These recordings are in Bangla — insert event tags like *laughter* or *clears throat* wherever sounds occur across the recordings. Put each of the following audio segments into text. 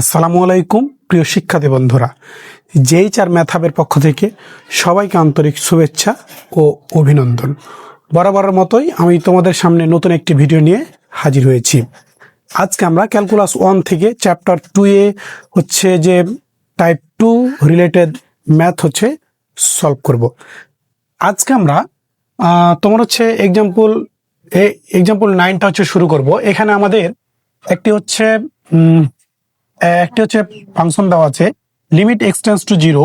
আসসালামু আলাইকুম, প্রিয় শিক্ষার্থী বন্ধুরা। যেই চার ম্যাথাবের পক্ষ থেকে সবাইকে আন্তরিক শুভেচ্ছা ও অভিনন্দন। বরাবরের মতোই আমি তোমাদের সামনে নতুন একটি ভিডিও নিয়ে হাজির হয়েছি। আজকে আমরা ক্যালকুলাস ওয়ান থেকে চ্যাপ্টার টু এ হচ্ছে যে টাইপ টু রিলেটেড ম্যাথ হচ্ছে সলভ করব। আজকে আমরা তোমার হচ্ছে এক্সাম্পল এক্সাম্পল নাইনটা হচ্ছে শুরু করব। এখানে আমাদের একটি হচ্ছে একটি হচ্ছে ফাংশন দেওয়া আছে limit x tends to zero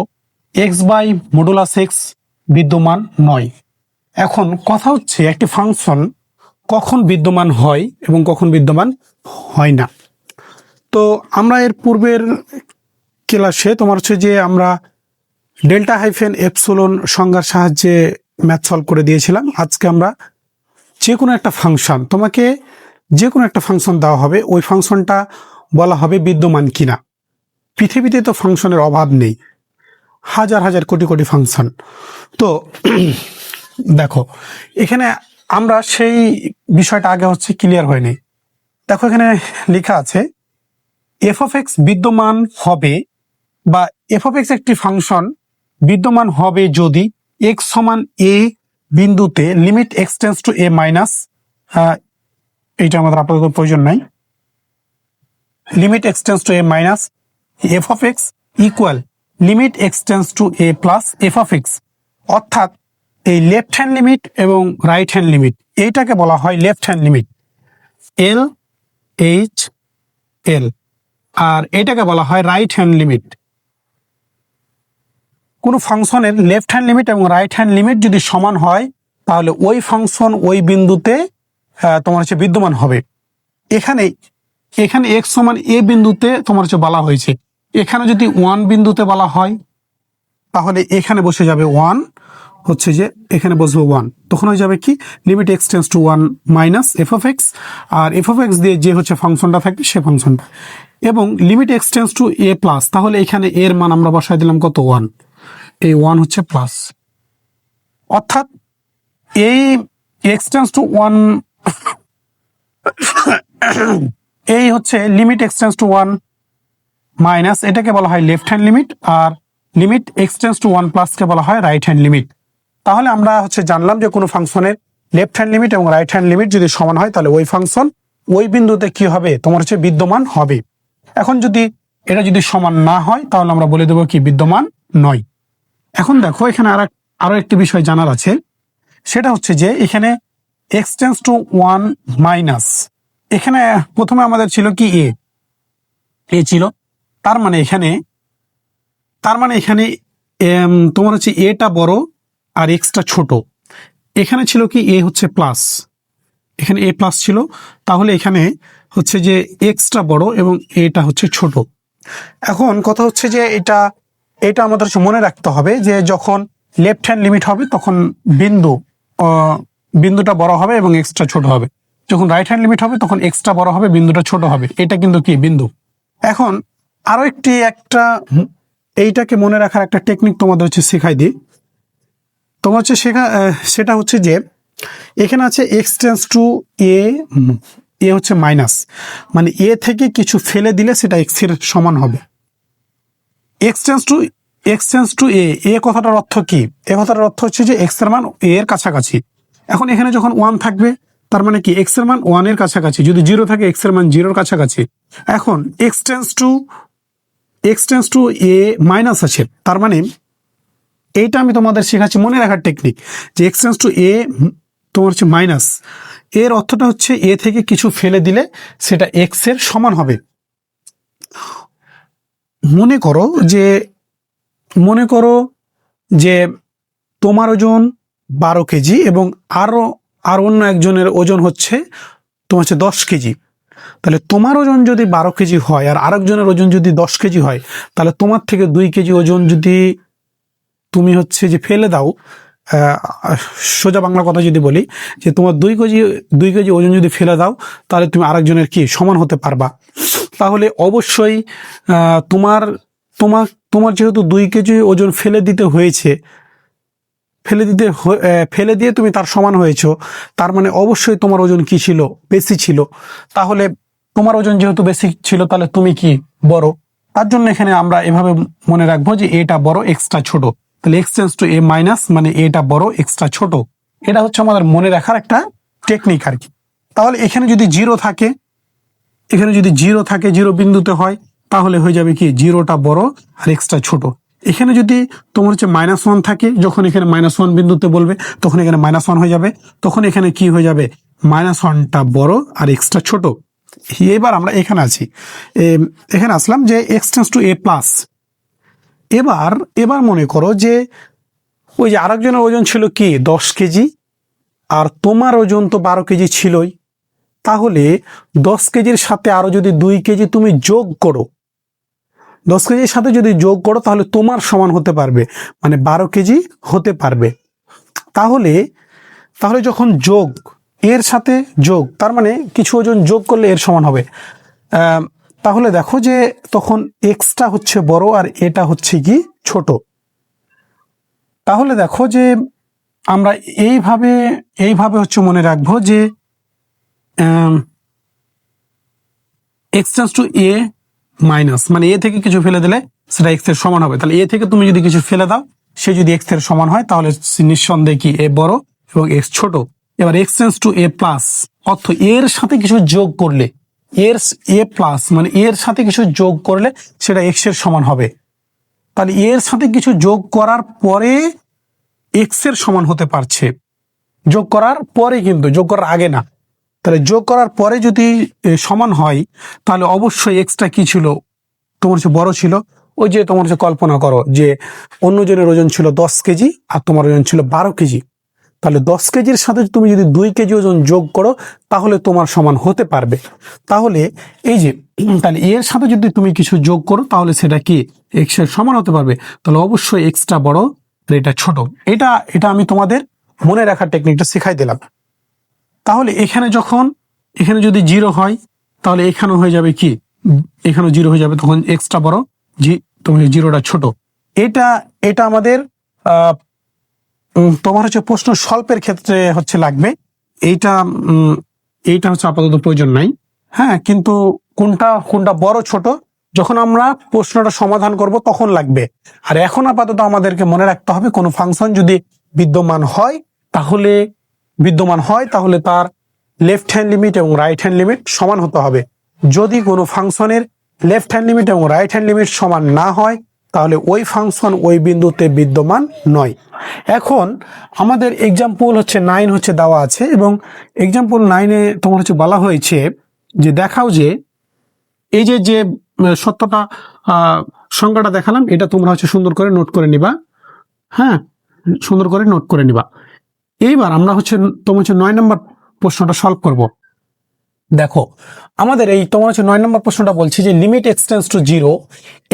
x by modulus x বিদ্যমান নয়। এখন কথা হচ্ছে একটি ফাংশন কখন বিদ্যমান হয় এবং কখন বিদ্যমান হয় না। তো আমরা এর পূর্বের ক্লাসে তোমার হচ্ছে যে আমরা ডেল্টা হাইফেন এপসোলন সংজ্ঞার সাহায্যে ম্যাথ সলভ করে দিয়েছিলাম। আজকে আমরা যে কোনো একটা ফাংশন তোমাকে যে কোনো একটা ফাংশন দেওয়া হবে, ওই ফাংশনটা বলা হবে বিদ্যমান কিনা। পৃথিবীতে তো ফাংশনের অভাব নেই। হাজার হাজার কোটি কোটি ফাংশন। তো *clears throat* দেখো, এখানে আমরা সেই বিষয়টা আগে হচ্ছে ক্লিয়ার হয়নি। দেখো এখানে লেখা আছে এফ অফ এক্স বিদ্যমান হবে বা এফ অফ এক্স একটি ফাংশন বিদ্যমান হবে যদি এক্স সমান এ বিন্দুতে limit x tends to a minus এইটা আমাদের আপাতত প্রয়োজন নাই। Limit x tends to a minus f of x equal limit x tends to a plus f of x অর্থাৎ এই লেফট হ্যান্ড লিমিট এবং রাইট হ্যান্ড লিমিট এইটাকে বলা হয় left hand limit L H L আর এটাকে বলা হয় রাইট হ্যান্ড লিমিট কোনো ফাংশনের লেফট হ্যান্ড লিমিট এবং রাইট হ্যান্ড লিমিট যদি সমান হয়, তাহলে ওই ফাংশন ওই বিন্দুতে তোমার হচ্ছে বিদ্যমান হবে। এখানে এখানে এক্স সমান এ বিন্দুতে তোমার হচ্ছে বলা হয়েছে। এখানে যদি ওয়ান বিন্দুতে বলা হয়, তাহলে এখানে বসে যাবে ওয়ান হচ্ছে যে এখানে বসবে ওয়ান তখন হয়ে যাবে কি? Limit x tends to one minus f of x R f of x দিয়ে যে হচ্ছে ফাংশনটা থাকবে, সে ফাংশনটা এবং limit x tends to a plus তাহলে এখানে এর মান আমরা বসাই দিলাম কত? ওয়ান এই ওয়ান হচ্ছে প্লাস অর্থাৎ এই এক্স টেন্স টু ওয়ান এই হচ্ছে limit x tends to one minus এটাকে বলা হয় left hand limit R limit x tends to one প্লাসকে বলা হয় রাইট হ্যান্ড লিমিট তাহলে আমরা হচ্ছে জানলাম যে কোনো ফাংশনের লেফট হ্যান্ড লিমিট এবং রাইট হ্যান্ড লিমিট যদি সমান হয়, তাহলে ওই ফাংশন ওই বিন্দুতে কি হবে? তোমার হচ্ছে বিদ্যমান হবে। এখন যদি এটা যদি সমান না হয়, তাহলে আমরা বলে দেবো কি বিদ্যমান নয়। এখন দেখো, এখানে আর আরও একটি বিষয় জানার আছে। সেটা হচ্ছে যে এখানে এক্সটেন্স টু ওয়ান মাইনাস এখানে প্রথমে আমাদের ছিল কি এ এ ছিল। তার মানে এখানে, তার মানে এখানে তোমার হচ্ছে এটা বড় আর এক্সটা ছোট। এখানে ছিল কি এ হচ্ছে প্লাস এখানে এ প্লাস ছিল। তাহলে এখানে হচ্ছে যে এক্সটা বড় এবং এটা হচ্ছে ছোট। এখন কথা হচ্ছে যে এটা এটা আমাদের মনে রাখতে হবে যে যখন লেফট হ্যান্ড লিমিট হবে, তখন বিন্দু বিন্দুটা বড় হবে এবং এক্সট্রা ছোট হবে। যখন রাইট হ্যান্ড লিমিট হবে তখন এক্সট্রা বড় হবে বিন্দুটা ছোট হবে। এটা কিন্তু কি? বিন্দু। এখন আরও একটি একটা এইটাকে মনে রাখার একটা টেকনিক তোমাদের হচ্ছে শেখাই দিই। তোমার হচ্ছে শেখা সেটা হচ্ছে যে এখানে আছে x tends to a a হচ্ছে মাইনাস মানে এ থেকে কিছু ফেলে দিলে সেটা এক্সের সমান হবে। এক্সটেন্স টু এক্সটেন্স টু এ এ কথাটার অর্থ কি? এ কথাটার অর্থ হচ্ছে যে এক্সের মান এ এর কাছাকাছি। এখন এখানে যখন ওয়ান থাকবে তার মানে কি? এক্সের মান ওয়ানের কাছাকাছি। যদি জিরো থাকে এক্সের মান জিরোর কাছাকাছি। এখন x tends to x tends to a minus আছে। তার মানে এইটা আমি তোমাদের শেখাচ্ছি, মনে রাখার টেকনিক যে এক্সটেন্স টু এ তোমার হচ্ছে মাইনাস এর অর্থটা হচ্ছে এ থেকে কিছু ফেলে দিলে সেটা এক্সের সমান হবে। মনে করো যে, মনে করো যে তোমার ওজন বারো কেজি এবং আরও আর অন্য একজনের ওজন হচ্ছে, তোমার হচ্ছে দশ কেজি। তাহলে তোমার ওজন যদি বারো কেজি হয় আর আরেকজনের ওজন যদি দশ কেজি হয়, তাহলে তোমার থেকে দুই কেজি ওজন যদি তুমি হচ্ছে যে ফেলে দাও সোজা বাংলা কথা যদি বলি, যে তোমার দুই কেজি দুই কেজি ওজন যদি ফেলে দাও, তাহলে তুমি আরেকজনের কি সমান হতে পারবা। তাহলে অবশ্যই তোমার তোমার তোমার যেহেতু দুই কেজি ওজন ফেলে দিতে হয়েছে ফেলে দিতে ফেলে দিয়ে তুমি তার সমান হয়েছো। তার মানে অবশ্যই তোমার ওজন কি ছিল? বেশি ছিল। তাহলে তোমার ওজন যেহেতু বেশি ছিল, তাহলে তুমি কি বড়? তার জন্য এখানে আমরা এভাবে মনে রাখব যে এটা বড় এক্সট্রা ছোট। তাহলে x tends to a minus মানে এটা বড় এক্সট্রা ছোট। এটা হচ্ছে আমাদের মনে রাখার একটা টেকনিক আর কি। তাহলে এখানে যদি জিরো থাকে, এখানে যদি জিরো থাকে জিরো বিন্দুতে হয়, তাহলে হয়ে যাবে কি? জিরোটা বড় আর এক্সট্রা ছোট। এখানে যদি তোমার হচ্ছে মাইনাস ওয়ান থাকে, যখন এখানে মাইনাস ওয়ান বিন্দুতে বলবে, তখন এখানে মাইনাস ওয়ান হয়ে যাবে। তখন এখানে কি হয়ে যাবে? মাইনাস ওয়ানটা বড় আর এক্সট্রা ছোট। এবার আমরা এখানে আছি। এখানে আসলাম যে এক্সটেন্স টু এ প্লাস এবার এবার মনে করো যে ওই যে আরেকজনের ওজন ছিল কি? দশ কেজি। আর তোমার ওজন তো বারো কেজি ছিলই। তাহলে দশ কেজির সাথে আরও যদি দুই কেজি তুমি যোগ করো দশ কেজির সাথে যদি যোগ করো, তাহলে তোমার সমান হতে পারবে। মানে বারো কেজি হতে পারবে। তাহলে তাহলে যখন যোগ, এর সাথে যোগ, তার মানে কিছু ওজন যোগ করলে এর সমান হবে। তাহলে দেখো যে তখন এক্সটা হচ্ছে বড় আর এটা হচ্ছে কি ছোট। তাহলে দেখো যে আমরা এইভাবে এইভাবে হচ্ছে মনে রাখব যে এক্সটেন্স টু এ মাইনাস মানে এ থেকে কিছু ফেলে দিলে সেটা এক্সের সমান হবে। তাহলে এ থেকে তুমি যদি কিছু ফেলে দাও, সে যদি এক্সের সমান হয়, তাহলে নিঃসন্দেহে কি? এ বড় এবং এক্স ছোট। এবার এক্সটেন্স টু এ প্লাস অর্থ এর সাথে কিছু যোগ করলে এর এ প্লাস মানে এর সাথে কিছু যোগ করলে সেটা এক্সের সমান হবে। তাহলে এর সাথে কিছু যোগ করার পরে এক্সের সমান হতে পারছে। যোগ করার পরে কিন্তু, যোগ করার আগে না তাহলে যোগ করার পরে যদি সমান হয়, তাহলে অবশ্যই এক্সট্রা কি ছিল? তোমার হচ্ছে বড় ছিল। ওই যে তোমার হচ্ছে কল্পনা করো যে, অন্যজনের ওজন ছিল দশ কেজি আর তোমার ওজন ছিল বারো কেজি। তাহলে দশ কেজির সাথে তুমি যদি দুই কেজি ওজন যোগ করো, তাহলে তোমার সমান হতে পারবে। তাহলে এই যে, তাহলে এর সাথে যদি তুমি কিছু যোগ করো, তাহলে সেটা কি? এক্সের সমান হতে পারবে। তাহলে অবশ্যই এক্সটা বড় এটা ছোট। এটা এটা আমি তোমাদের মনে রাখার টেকনিকটা শেখাই দিলাম। তাহলে এখানে যখন, এখানে যদি জিরো হয়, তাহলে এখানেও হয়ে যাবে কি? এখানেও জিরো হয়ে যাবে, তখন এক্সট্রা বড়, জি তোমার জিরোটা ছোট। এটা এটা আমাদের তোমার হচ্ছে প্রশ্ন স্বল্পের ক্ষেত্রে হচ্ছে লাগবে। এইটা এইটা হচ্ছে আপাতত প্রয়োজন নাই। হ্যাঁ কিন্তু কোনটা কোনটা বড় ছোট, যখন আমরা প্রশ্নটা সমাধান করব, তখন লাগবে। আর এখন আপাতত আমাদেরকে মনে রাখতে হবে, কোনো ফাংশন যদি বিদ্যমান হয়, তাহলে বিদ্যমান হয়, তাহলে তার লেফট হ্যান্ড লিমিট এবং রাইট হ্যান্ড লিমিট সমান হতে হবে। যদি কোনো ফাংশনের লেফট হ্যান্ড লিমিট এবং রাইট হ্যান্ড লিমিট সমান না হয়, তাহলে ওই ফাংশন ওই বিন্দুতে বিদ্যমান নয়। এখন আমাদের এক্সাম্পল হচ্ছে নাইন হচ্ছে দেওয়া আছে এবং এক্সাম্পল নাইনে তোমার হচ্ছে বলা হয়েছে যে দেখাও যে এই যে যে সত্যটা সংজ্ঞাটা দেখালাম, এটা তোমরা হচ্ছে সুন্দর করে নোট করে নিবা। হ্যাঁ সুন্দর করে নোট করে নিবা। এইবার আমরা হচ্ছে তোমার হচ্ছে নয় নম্বর প্রশ্নটা সলভ করব। দেখো, আমাদের এই তোমার হচ্ছে নয় নম্বর প্রশ্নটা বলছি যে limit x tends to zero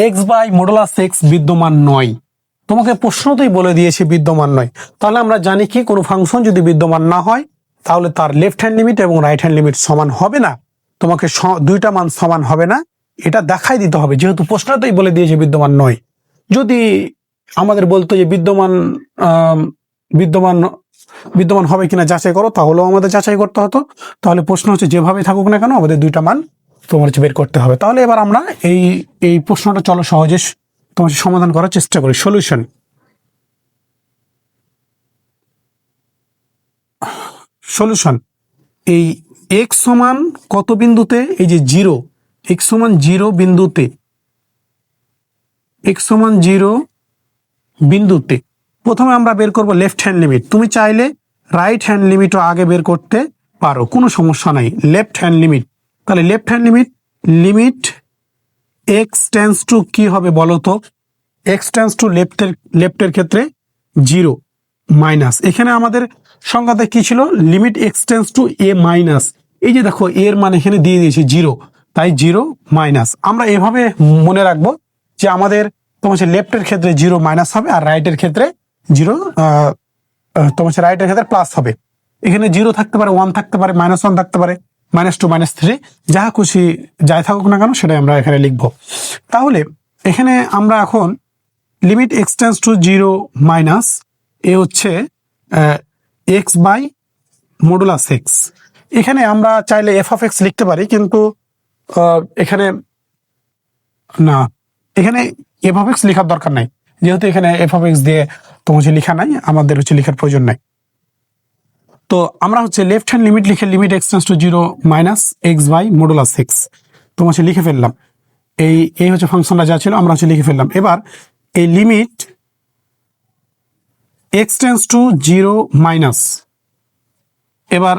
x by modulus x বিদ্যমান নয়। তোমাকে প্রশ্নতেই বলে দিয়েছে বিদ্যমান নয়। তাহলে আমরা জানি কি, কোনো ফাংশন যদি বিদ্যমান না হয়, তাহলে তার লেফট হ্যান্ড লিমিট এবং রাইট হ্যান্ড লিমিট সমান হবে না। তোমাকে দুইটা মান সমান হবে না। এটা দেখাই দিতে হবে, যেহেতু প্রশ্নতেই বলে দিয়েছে বিদ্যমান নয়। যদি আমাদের বলতো যে বিদ্যমান বিদ্যমান বিদ্যমান হবে কিনা যাচাই করো, তাহলেও আমাদের যাচাই করতে হতো। তাহলে প্রশ্ন হচ্ছে যেভাবে থাকুক না কেন, আমাদের দুইটা মান তোমার হচ্ছে বের করতে হবে। তাহলে এবার আমরা এই এই প্রশ্নটা চলো সহজে তোমার সমাধান করার চেষ্টা করি। সলিউশন সলিউশন এই এক সমান কত বিন্দুতে? এই যে জিরো এক সমান জিরো বিন্দুতে। এক্স সমান জিরো বিন্দুতে। প্রথমে আমরা বের করব লেফট হ্যান্ড লিমিট তুমি চাইলে রাইট হ্যান্ড লিমিটও আগে বের করতে পারো, কোনো সমস্যা নাই। লেফট হ্যান্ড লিমিট তাহলে left hand limit limit x tends to কি হবে বলো তো? এক্স টেন্স টু লেফটের লেফটের ক্ষেত্রে জিরো মাইনাস এখানে আমাদের সংখ্যাতে কি ছিল? Limit x tends to a minus এই যে দেখো এর মান এখানে দিয়ে দিয়েছি জিরো তাই জিরো মাইনাস আমরা এভাবে মনে রাখব যে আমাদের তোমার হচ্ছে লেফটের ক্ষেত্রে জিরো মাইনাস হবে, আর রাইটের ক্ষেত্রে জিরো তোমার হচ্ছে রাইটের ক্ষেত্রে প্লাস হবে। এখানে জিরো থাকতে পারে ওয়ান থাকতে পারে মাইনাস ওয়ান থাকতে পারে মাইনাস টু মাইনাস থ্রি যা খুশি যাই থাকুক না কেন সেটাই আমরা এখানে লিখব। তাহলে এখানে আমরা এখন limit x tends to zero minus a হচ্ছে এক্স বাই মডুলাস এক্স এখানে আমরা চাইলে এফ অফ এক্স লিখতে পারি, কিন্তু এখানে না, এখানে এফ অফ এক্স লেখার দরকার নাই। যেহেতু এখানে এফ অফ এক্স দিয়ে তোমার হচ্ছে লেখা নাই, আমাদের হচ্ছে লেখার প্রয়োজন নাই। তো আমরা হচ্ছে লেফট হ্যান্ড লিমিট লিখে limit x tends to zero minus x by modulus x তোমার হচ্ছে লিখে ফেললাম। এই এই হচ্ছে ফাংশনটা যা ছিল, আমরা হচ্ছে লিখে ফেললাম। এবার এই limit x tends to zero minus এবার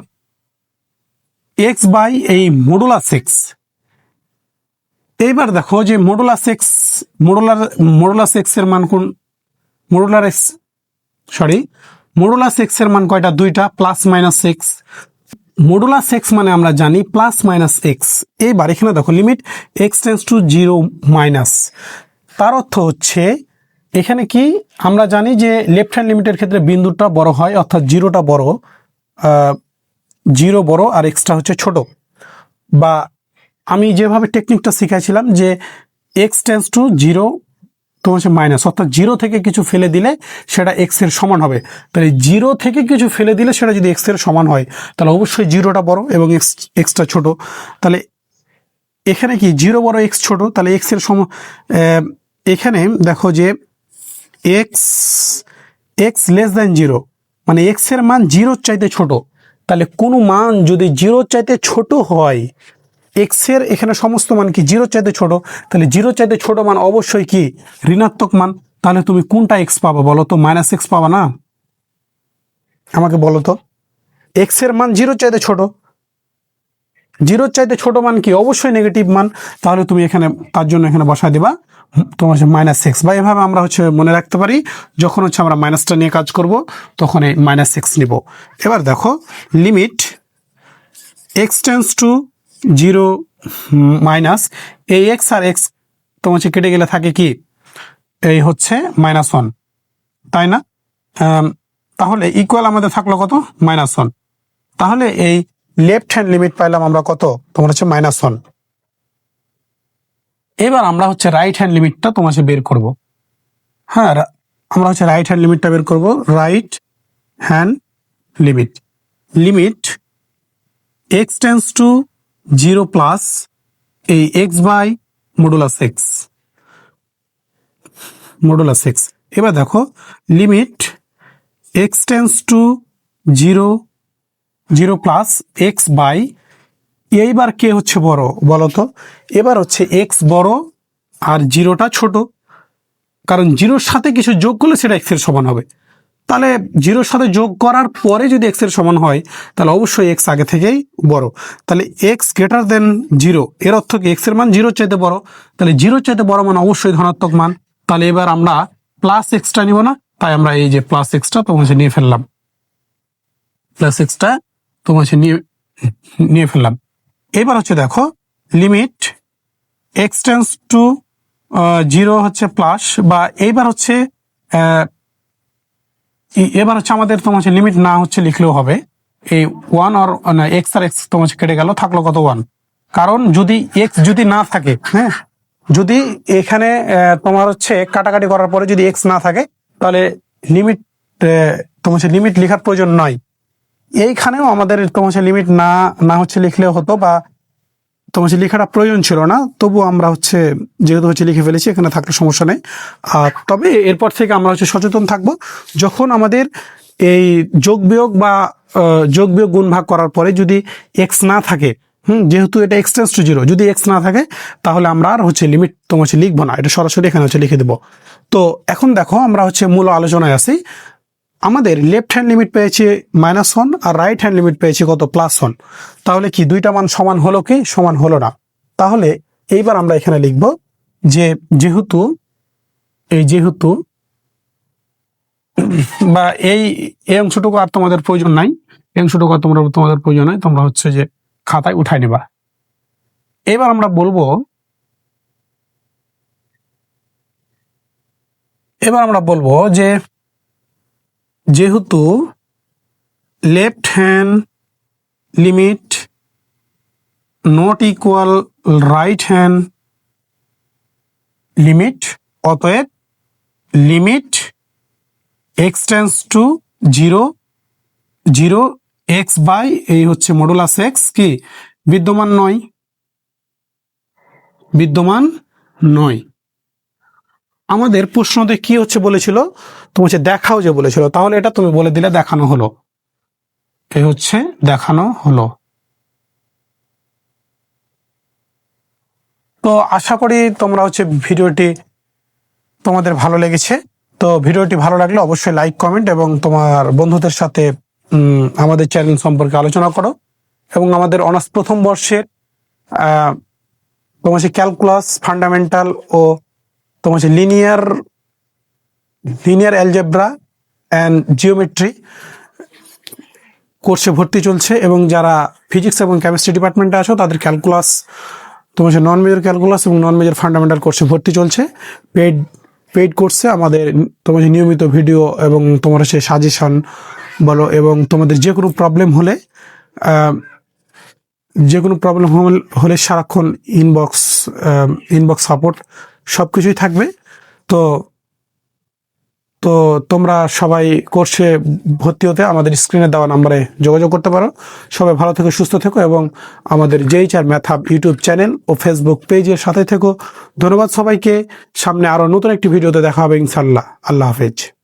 এক্স বাই এই মডুলাস এক্স এইবার দেখো যে মডুলাস এক্স মডুলার মডুলাস এক্সের মান কোন মডুলার এক্স সরি মডুলাস এক্সের মান কয়টা? দুইটা plus minus x modulus x মানে আমরা জানি প্লাস মাইনাস এক্স এইবার এখানে দেখো limit x tends to zero minus তার অর্থ হচ্ছে, এখানে কি আমরা জানি যে লেফট হ্যান্ড লিমিটের ক্ষেত্রে বিন্দুটা বড় হয়, অর্থাৎ জিরোটা বড় জিরো বড় আর এক্সটা হচ্ছে ছোট। বা আমি যেভাবে টেকনিকটা শিখাইছিলাম যে এক্স টেন্স টু জিরো হচ্ছে মাইনাস অর্থাৎ জিরো থেকে কিছু ফেলে দিলে সেটা এক্সের সমান হবে। তাহলে জিরো থেকে কিছু ফেলে দিলে সেটা যদি এক্সের সমান হয়, তাহলে অবশ্যই জিরোটা বড় এবং এক্স এক্সটা ছোট। তাহলে এখানে কি জিরো বড় এক্স ছোট? তাহলে এক্সের সম এখানে দেখো যে x x less than zero মানে এক্সের মান জিরোর চাইতে ছোট। তাহলে কোনো মান যদি জিরোর চাইতে ছোট হয় এক্সের এখানে সমস্ত মান কি? জিরোর চাইতে ছোট। তাহলে জিরোর চাইতে ছোট মান অবশ্যই কি? ঋণাত্মক মান। তাহলে তুমি কোনটা এক্স পাবা বলো তো? মাইনাস এক্স পাবা না? আমাকে বলো তো। এক্সের মান জিরোর চাইতে ছোট। জিরোর চাইতে ছোট মান কি? অবশ্যই নেগেটিভ মান। তাহলে তুমি এখানে, তার জন্য এখানে বসায় দিবা। তোমার হচ্ছে মাইনাস এক্স বা এভাবে আমরা হচ্ছে মনে রাখতে পারি, যখন হচ্ছে আমরা মাইনাসটা নিয়ে কাজ করব, তখন এই মাইনাস এক্স নিব। এবার দেখো limit x tends to zero minus. এই এক্স আর এক্স তোমার হচ্ছে কেটে গেলে থাকে কি? এই হচ্ছে মাইনাস ওয়ান। তাই না? তাহলে ইকুয়াল আমাদের থাকল কত? Minus one. তাহলে এই লেফট হ্যান্ড লিমিট পাইলাম আমরা কত? তোমার হচ্ছে মাইনাস ওয়ান। এবার আমরা হচ্ছে রাইট হ্যান্ড লিমিটটা তোমার হচ্ছে বের করব। হ্যাঁ আমরা হচ্ছে রাইট হ্যান্ড লিমিটটা বের করব। Right hand limit limit x tends to zero plus এই x by modulus x. Modulus x. এবার দেখো, limit x tends to zero zero plus x by, এইবার কে হচ্ছে বড় বলো তো? এবার হচ্ছে এক্স বড় আর জিরোটা ছোট। কারণ জিরোর সাথে কিছু যোগ করলে সেটা এক্সের সমান হবে। তাহলে জিরোর সাথে যোগ করার পরে যদি এক্সের সমান হয়, তাহলে অবশ্যই এক্স আগে থেকেই বড়। তাহলে এক্স গ্রেটার দেন জিরো এর অর্থ কি? এক্সের মান জিরোর চাইতে বড়। তাহলে জিরোর চাইতে বড় মান অবশ্যই ধনাত্মক মান। তাহলে এবার আমরা প্লাস এক্সটা নিব না, তাই আমরা এই যে প্লাস এক্সটা তোমার নিয়ে ফেললাম। প্লাস এক্সটা তোমার নিয়ে নিয়ে ফেললাম। এবার হচ্ছে দেখো limit x tends to zero হচ্ছে প্লাস বা এইবার হচ্ছে এবার হচ্ছে আমাদের তোমার হচ্ছে লিমিট না হচ্ছে লিখলেও হবে। এই ওয়ান আর এক্স আর এক্স তোমার কেটে গেল, থাকল কত ওয়ান কারণ যদি এক্স যদি না থাকে হ্যাঁ যদি এখানে তোমার হচ্ছে কাটাকাটি করার পরে যদি এক্স না থাকে, তাহলে লিমিট তোমার হচ্ছে লিমিট লেখার প্রয়োজন নয়। এইখানেও আমাদের তোমার হচ্ছে লিমিট না না হচ্ছে লিখলেও হতো বা তোমার হচ্ছে লেখাটা প্রয়োজন ছিল না তবু আমরা হচ্ছে যেহেতু হচ্ছে লিখে ফেলেছি, এখানে থাকলে সমস্যা নেই। আর তবে এরপর থেকে আমরা হচ্ছে সচেতন থাকব। যখন আমাদের এই যোগ বিয়োগ বা যোগ বিয়োগ গুণ ভাগ করার পরে যদি এক্স না থাকে, হুম, যেহেতু এটা এক্সটেন্স টু জিরো যদি এক্স না থাকে, তাহলে আমরা আর হচ্ছে লিমিট তোমার হচ্ছে লিখব না। এটা সরাসরি এখানে হচ্ছে লিখে দেবো। তো এখন দেখো, আমরা হচ্ছে মূল আলোচনায় আসি আমাদের লেফট হ্যান্ড লিমিট পেয়েছে মাইনাস ওয়ান আর রাইট হ্যান্ড লিমিট পেয়েছে কত? প্লাস ওয়ান তাহলে কি দুইটা মান সমান হলো কি? সমান হলো না। তাহলে এইবার আমরা এখানে লিখব যে যেহেতু, এই যেহেতু, বা এই এই অংশটুকু আর তোমাদের প্রয়োজন নাই। এই অংশটুকু আর তোমরা, তোমাদের প্রয়োজন নাই। তোমরা হচ্ছে যে খাতায় উঠাই নেবা। এবার আমরা বলব, এবার আমরা বলব যে যেহেতু left hand limit not equal right hand limit অতএব limit x tends to zero zero x by এই হচ্ছে মডুলাস এক্স কি? বিদ্যমান নয়। বিদ্যমান নয়। আমাদের প্রশ্নতে কি হচ্ছে বলেছিল? তুমি হচ্ছে দেখাও যে বলেছিল। তাহলে এটা তুমি বলে দিলে দেখানো হলো। এই হচ্ছে দেখানো হলো। তো আশা করি তোমরা হচ্ছে ভিডিওটি তোমাদের ভালো লেগেছে। তো ভিডিওটি ভালো লাগলে অবশ্যই লাইক, কমেন্ট এবং তোমার বন্ধুদের সাথে আমাদের চ্যানেল সম্পর্কে আলোচনা করো। এবং আমাদের অনার্স প্রথম বর্ষের তোমার হচ্ছে ক্যালকুলাস, ফান্ডামেন্টাল ও তোমার হচ্ছে linear linear algebra and geometry কোর্সে ভর্তি চলছে এবং যারা ফিজিক্স এবং কেমিস্ট্রি ডিপার্টমেন্টে আছো, তাদের ক্যালকুলাস তোমার হচ্ছে নন মেজর ক্যালকুলাস এবং নন মেজর ফান্ডামেন্টাল কোর্সে ভর্তি চলছে। পেড পেইড কোর্সে আমাদের তোমার হচ্ছে নিয়মিত ভিডিও এবং তোমার হচ্ছে সাজেশন বলো এবং তোমাদের যে কোনো প্রবলেম হলে যে কোনো প্রবলেম হলে সারাক্ষণ ইনবক্স ইনবক্স সাপোর্ট সব কিছুই থাকবে। তো তো তোমরা সবাই কোর্সে ভর্তি হতে আমাদের স্ক্রিনে দেওয়া নাম্বারে যোগাযোগ করতে পারো। সবাই ভালো থেকো, সুস্থ থেকো এবং আমাদের যেই চার ম্যাথাব ইউটিউব চ্যানেল ও ফেসবুক পেজের সাথে থেকো। ধন্যবাদ সবাইকে। সামনে আরও নতুন একটি ভিডিওতে দেখা হবে ইনশাল্লাহ আল্লাহ হাফেজ।